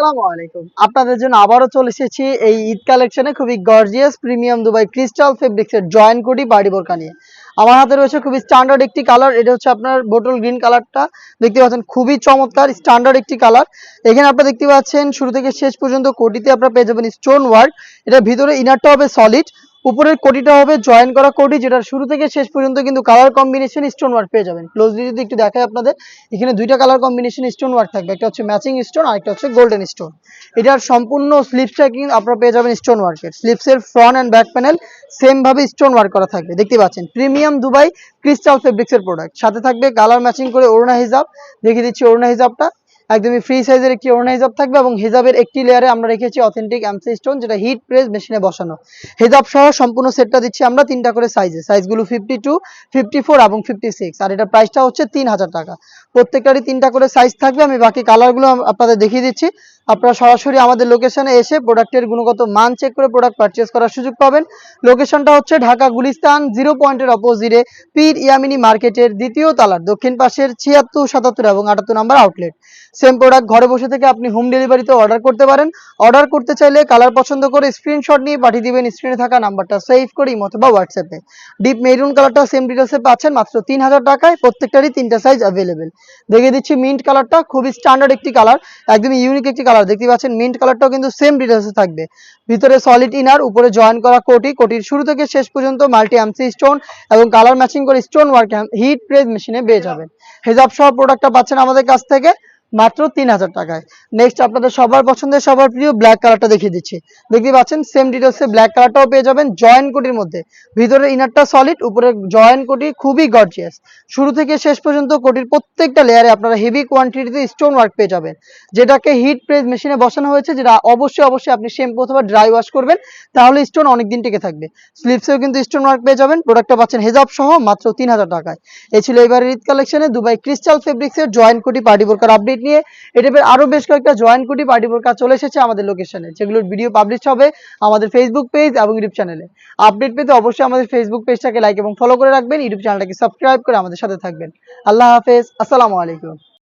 আসসালামু আলাইকুম। আপনাদের জন্য আবারও চলে এসেছি এই ঈদ কালেকশনে খুবই gorgeous premium Dubai crystal fabrics এর জয়েন কোটি বাড়ি বোরকা নিয়ে। আমার হাতে রয়েছে খুবই স্ট্যান্ডার্ড একটি কালার এটা হচ্ছে আপনার বোটল গ্রিন কালারটা দেখতে পাচ্ছেন, খুবই চমৎকার স্ট্যান্ডার্ড একটি কালার এখানে আপনারা দেখতে পাচ্ছেন, শুরু থেকে শেষ পর্যন্ত কোটিতে আপনারা পেয়ে যাবেন স্টোন ওয়ার্ক এটা ভিতরে ইনারটা হবে সলিড উপরের কোটিটা হবে জয়েন করা কোটি যেটা শুরু থেকে শেষ পর্যন্ত কিন্তু কালার কম্বিনেশন স্টোন ওয়ার্ক পেয়ে যাবেন। ক্লোজলি যদি একটু দেখায় আপনাদের, এখানে দুইটা কালার কম্বিনেশন স্টোন ওয়ার্ক থাকবে, একটা হচ্ছে ম্যাচিং স্টোন আর একটা হচ্ছে গোল্ডেন স্টোন এটার সম্পূর্ণ স্লিপসটা কিন্তু আপনারা পেয়ে যাবেন স্টোন ওয়ার্কের স্লিপসের front and back panel same ভাবে স্টোন ওয়ার্ক করা থাকবে। দেখতে পাচ্ছেন প্রিমিয়াম দুবাই ক্রিস্টাল ফেব্রিক্সের প্রোডাক্ট সাথে থাকবে কালার ম্যাচিং করে অরুণা হিজাব। দেখিয়ে দিচ্ছি ওড়না হিজাবটা। একদমই ফ্রি সাইজের একটি ওড়না হিজাব থাকবে এবং হিজাবের একটি লেয়ারে আমরা রেখেছি অথেন্টিক এমসি স্টোন যেটা হিট প্রেস মেশিনে বসানো। হিজাব সহ সম্পূর্ণ সেটটা দিচ্ছি আমরা তিনটা করে সাইজে সাইজগুলো ফিফটি টু ফিফটি ফোর এবং ফিফটি সিক্স আর এটা প্রাইসটা হচ্ছে তিন হাজার টাকা। প্রত্যেকটারই তিনটা করে সাইজ থাকবে। আমি বাকি কালারগুলো আপনাদের দেখিয়ে দিচ্ছি। আপনারা সরাসরি আমাদের লোকেশনে এসে প্রোডাক্টের গুণগত মান চেক করে প্রোডাক্ট পারচেস করার সুযোগ পাবেন। লোকেশনটা হচ্ছে ঢাকা গুলিস্তান জিরো পয়েন্টের অপোজিটে পীর ইয়ামিনী মার্কেটের দ্বিতীয় তালার, দক্ষিণ পাশের ছিয়াত্তর, সাতাত্তর এবং আটাত্তর নাম্বার আউটলেট সেম প্রোডাক্ট ঘরে বসে থেকে আপনি হোম ডেলিভারিতে অর্ডার করতে পারেন। অর্ডার করতে চাইলে কালার পছন্দ করে স্ক্রিনশট নিয়ে পাঠিয়ে দিবেন স্ক্রিনে থাকা নাম্বারটা সেভ করে অথবা হোয়াটসঅ্যাপে ডিপ মেরুন কালারটা সেম ডিটেলসে পাচ্ছেন, মাত্র তিন হাজার টাকায় প্রত্যেকটারই তিনটা সাইজ অ্যাভেলেবেল দেখে দিচ্ছি মিন্ট কালারটা খুবই স্ট্যান্ডার্ড একটি কালার একদমই ইউনিক একটি কালার দেখতে পাচ্ছেন মিন্ট কালারটাও কিন্তু সেম ডিটেলসে থাকবে। ভিতরে সলিড ইনার উপরে জয়েন করা কোটি, কোটির শুরু থেকে শেষ পর্যন্ত মাল্টি এমসি স্টোন এবং কালার ম্যাচিং করে স্টোন ওয়ার্ক হিট প্রেস মেশিনে পেয়ে যাবেন। হেজাব সহ প্রোডাক্টটা পাচ্ছেন আমাদের কাছ থেকে। মাত্র তিন হাজার টাকায়। নেক্সট আপনাদের সবার পছন্দের, সবার প্রিয় ব্ল্যাক কালারটা দেখিয়ে দিচ্ছি। দেখতে পাচ্ছেন সেম ডিটেলসে ব্ল্যাক কালারটাও পেয়ে যাবেন জয়েন কোটির মধ্যে। ভিতরে ইনারটা সলিড উপরে জয়েন কোটি খুবই গর্জিয়াস শুরু থেকে শেষ পর্যন্ত কোটির প্রত্যেকটা লেয়ারে আপনারা হেভি কোয়ান্টিটিতে স্টোন ওয়ার্ক পেয়ে যাবেন। যেটাকে হিট প্রেস মেশিনে বসানো হয়েছে, যেটা অবশ্যই অবশ্যই আপনি শ্যাম্পু অথবা ড্রাই ওয়াশ করবেন, তাহলে স্টোন অনেকদিন টিকে থাকবে। স্লিপসেও কিন্তু স্টোন ওয়ার্ক পেয়ে যাবেন প্রোডাক্টটা পাচ্ছেন হেজাব সহ মাত্র তিন হাজার টাকায়। এই ছিল এবারের ঈদ কালেকশনে দুবাই ক্রিস্টাল ফেব্রিক্সের জয়েন কোটি পার্টি বোরকার আপডেট নিয়ে এটা আরও বেশ কয়েকটা জয়েন্ট কুটি পার্টি কাজ চলে এসেছে আমাদের লোকেশনে যেগুলোর ভিডিও পাবলিশ হবে আমাদের ফেসবুক পেজ এবং ইউটিউব চ্যানেলে আপডেট পেতে অবশ্যই আমাদের ফেসবুক পেজটাকে লাইক এবং ফলো করে রাখবেন। ইউটিউব চ্যানেলটাকে সাবস্ক্রাইব করে আমাদের সাথে থাকবেন। আল্লাহ হাফেজ। আসসালামু আলাইকুম।